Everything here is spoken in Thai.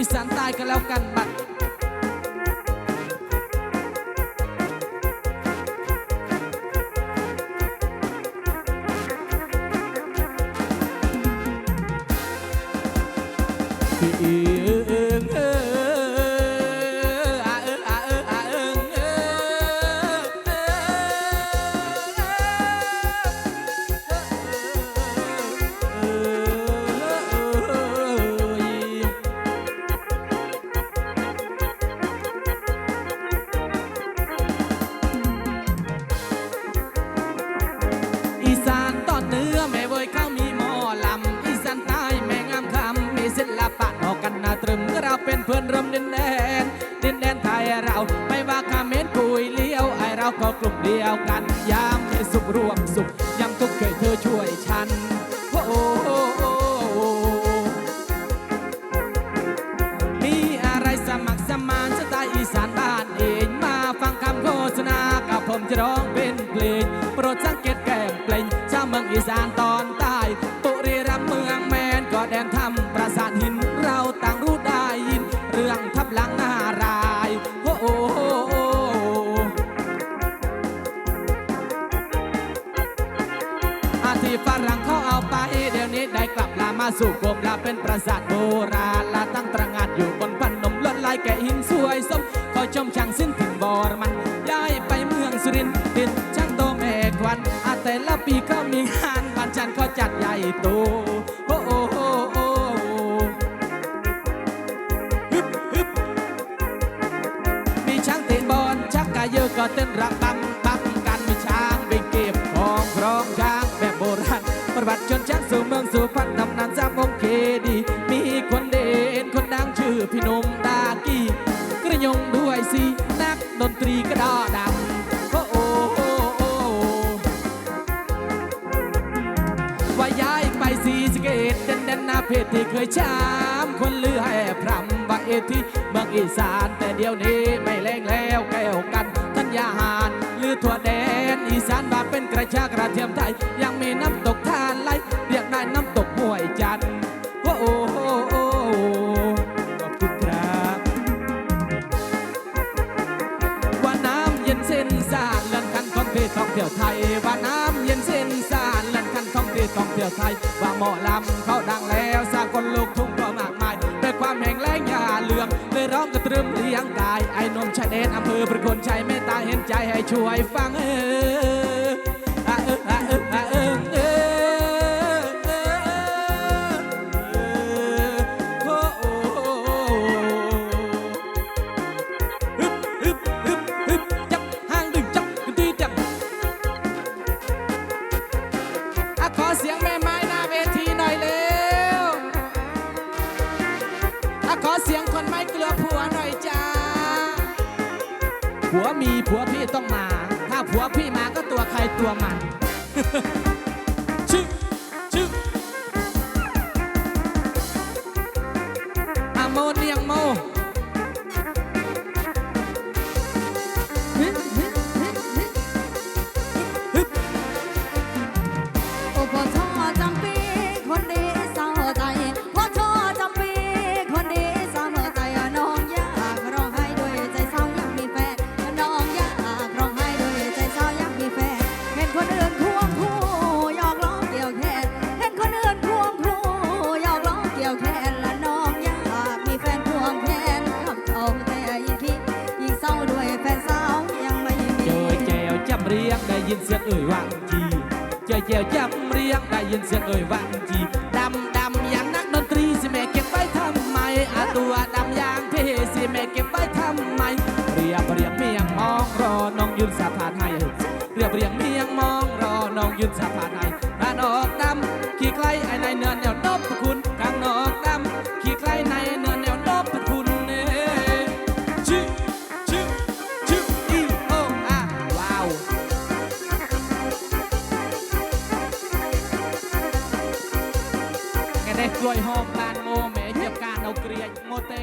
อีสานใต้กันแล้วกันบัดพี่ ก็กลุ่มเดียวกัน ยามมีสุขร่วมสุขยามทุกข์เคยเธอช่วยฉันโอ้โอ้มีอะไรสมัครสมานสไตล์อีสานบ้านเองมาฟังคำโฆษณากับผมจะร้องเป็นเพลงโปรดสังเกตแก้มเพลงชาวเมืองอีสานตอนใต้ปุรีรัมเมืองแมนก็แดนทำปราสาทหินเราต่างรู้ได้ยิน เรื่องทับหลังนา ลับลามาสู่กรมลาเป็นปราสาทโบราณลาตั้งตระงานอยู่บนพันนมลวดลายแกะหินสวยสมเขาชมช่างสิ้นถึงบอรมัน ย้ายไปเมืองสุรินทร์ติดช่างโตแม่ควันอาแต่ละปีก็มีงานบ้านฉันเขาจัดใหญ่โตโอ้โอ้โอ้โอ้ฮึบฮึบมีช้างเตะบอลชักกายเยอะก็เต้นระบำบังกันมีช้างไปเก็บของครองช้างแบบโบราณประวัติชนช้าง ดนตรีกระดอดำโอ้โอ้โอ้โอ้ว่าย้ายไปสีสเกตเด่นเด่นหน้าเพจที่เคยช้ำคนลือให้พรำว่าเอที่เมืองอีสานแต่เดี๋ยวนี้ไม่แรงแล้วแก้วกันทัญญาหารลือทั่วแดนอีสานบาเป็นกระชากระเทียมไทยยังมีน้ำตก เที่ยวท่องเที่ยวไทยว่าหมอลำเขาดังแล้วสากลลูกทุ่งก็มากมายด้วยความแห่งแรงยาเหลืองเลยร้องกระตรึมเลี้ยงกายไอ้หนมชายเดนอำเภอประโคนชัยเมตตาเห็นใจให้ช่วยฟังเออ งคนไม่กลัวผัวหน่อยจ้า ผัวมีผัวพี่ต้องมา ถ้าผัวพี่มาก็ตัวใครตัวมันชื่อ เรียงได้ยินเสียงเอ่ยวังจีเจอแจวจำเรียงได้ยินเสียงเอ่ยวังจีดำดำอย่างนักดนตรีสิแม่เก็บไว้ทำไมอาตัวดำอย่างเพสิแม่เก็บไว้ทำไม เรียบเรียงเมียงมองรอน้องยืนสาพานให้เรียบเรียงเมียงมองรอน้องยืนสาพานให้กลานอกดำขี่ใครไอ้ในเนินแนวนบ នេះជួយហូបបានមោមែចាប់ការនៅគ្រាងងូតេ